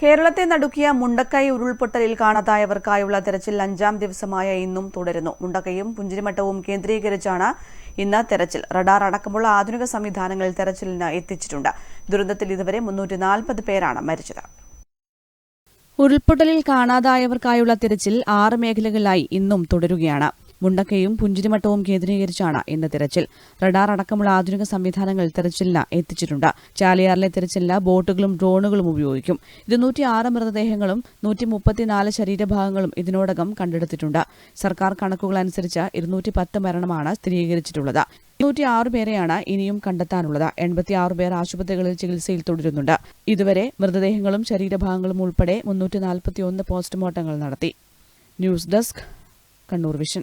കേരളത്തെ നടുക്കിയ മുണ്ടക്കൈ ഉരുൾപൊട്ടലിൽ കാണാതായവർക്കായുള്ള തെരച്ചിൽ അഞ്ചാം ദിവസമായ ഇന്നും തുടരുന്നു. മുണ്ടക്കൈയും പുഞ്ചിരിമട്ടവും കേന്ദ്രീകരിച്ചാണ് ഇന്ന് തെരച്ചിൽ. റഡാർ അടക്കമുള്ള ആധുനിക സംവിധാനങ്ങൾ തെരച്ചിലിന് എത്തിച്ചിട്ടുണ്ട്. ദുരന്തത്തിൽ ഇതുവരെ മുന്നൂറ്റി നാൽപ്പത് പേരാണ് മരിച്ചത്. ഉരുൾപൊട്ടലിൽ കാണാതായവർക്കായുള്ള തിരച്ചിൽ ആറ് മേഖലകളിലായി ഇന്നും തുടരുകയാണ്. മുണ്ടക്കയും പുഞ്ചിരിമട്ടവും കേന്ദ്രീകരിച്ചാണ് ഇന്ന് തിരച്ചിൽ. റഡാർ അടക്കമുള്ള ആധുനിക സംവിധാനങ്ങൾ തെരച്ചിലിന് എത്തിച്ചിട്ടുണ്ട്. ചാലിയാറിലെ തിരച്ചിലിന് ബോട്ടുകളും ഡ്രോണുകളും ഉപയോഗിക്കും. ഇരുന്നൂറ്റി ആറ് മൃതദേഹങ്ങളും നൂറ്റി മുപ്പത്തിനാല് ശരീരഭാഗങ്ങളും ഇതിനോടകം കണ്ടെടുത്തിട്ടുണ്ട്. സർക്കാർ കണക്കുകൾ അനുസരിച്ച് ഇരുന്നൂറ്റി പത്ത് മരണമാണ് സ്ഥിരീകരിച്ചിട്ടുള്ളത്. ഇരുന്നൂറ്റി ആറ് പേരെയാണ് ഇനിയും കണ്ടെത്താനുള്ളത്. എൺപത്തിയാറ് പേർ ആശുപത്രികളിൽ ചികിത്സയിൽ തുടരുന്നുണ്ട്. ഇതുവരെ മൃതദേഹങ്ങളും ശരീരഭാഗങ്ങളും ഉൾപ്പെടെ മുന്നൂറ്റി നാൽപ്പത്തിയൊന്ന് പോസ്റ്റ്മോർട്ടങ്ങൾ നടത്തി. News desk Kannur vision.